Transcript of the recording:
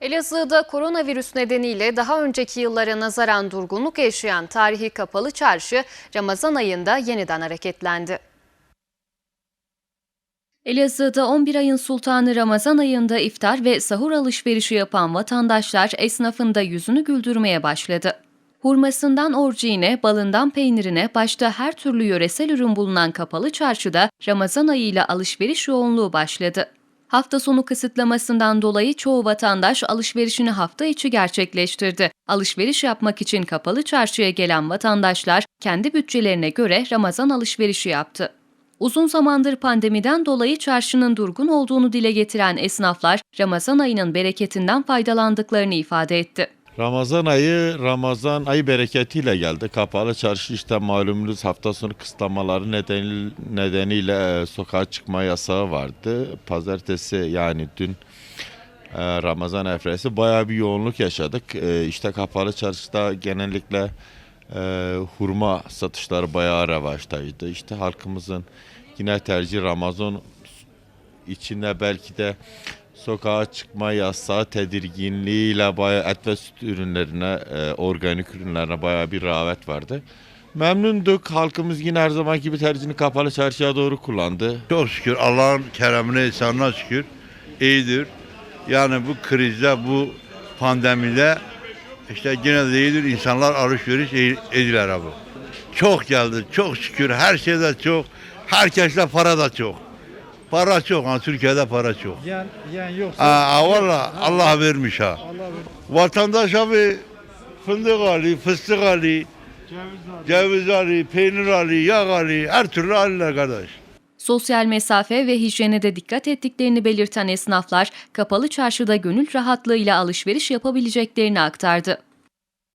Elazığ'da koronavirüs nedeniyle daha önceki yıllara nazaran durgunluk yaşayan tarihi kapalı çarşı Ramazan ayında yeniden hareketlendi. Elazığ'da 11 ayın sultanı Ramazan ayında iftar ve sahur alışverişi yapan vatandaşlar esnafında yüzünü güldürmeye başladı. Hurmasından orciğine, balından peynirine başta her türlü yöresel ürün bulunan kapalı çarşıda Ramazan ayıyla alışveriş yoğunluğu başladı. Hafta sonu kısıtlamasından dolayı çoğu vatandaş alışverişini hafta içi gerçekleştirdi. Alışveriş yapmak için kapalı çarşıya gelen vatandaşlar kendi bütçelerine göre Ramazan alışverişi yaptı. Uzun zamandır pandemiden dolayı çarşının durgun olduğunu dile getiren esnaflar Ramazan ayının bereketinden faydalandıklarını ifade etti. Ramazan ayı Ramazan ayı bereketiyle geldi. Kapalı çarşı işte malumunuz hafta sonu kısıtlamaları nedeni, nedeniyle e, sokağa çıkma yasağı vardı. Pazartesi yani dün e, Ramazan efresi bayağı bir yoğunluk yaşadık. E, işte kapalı çarşıda genellikle hurma satışları bayağı revaçtaydı. İşte halkımızın yine tercih Ramazan içinde belki de sokağa çıkma yasağı tedirginliğiyle bayağı et ve süt ürünlerine, e, organik ürünlerine bayağı bir rağbet vardı. Memnunduk. Halkımız yine her zaman gibi tercihini kapalı çarşıya doğru kullandı. Çok şükür Allah'ın keremine, ihsanına şükür iyidir. Yani bu krizde, bu pandemide işte yine de iyidir. İnsanlar alışveriş ediler abi. Çok geldi, çok şükür. Her şeyde çok. Herkeste para da çok. Para çok, ha, Türkiye'de para çok. Yen, yen yoksa Ha, valla Allah vermiş ha. Allah. Vatandaş abi fındık alıyor, fıstık alıyor, Ceviz alıyor, peynir alıyor, yağ alıyor. Her türlü alıyorlar kardeş. Sosyal mesafe ve hijyene de dikkat ettiklerini belirten esnaflar kapalı çarşıda gönül rahatlığıyla alışveriş yapabileceklerini aktardı.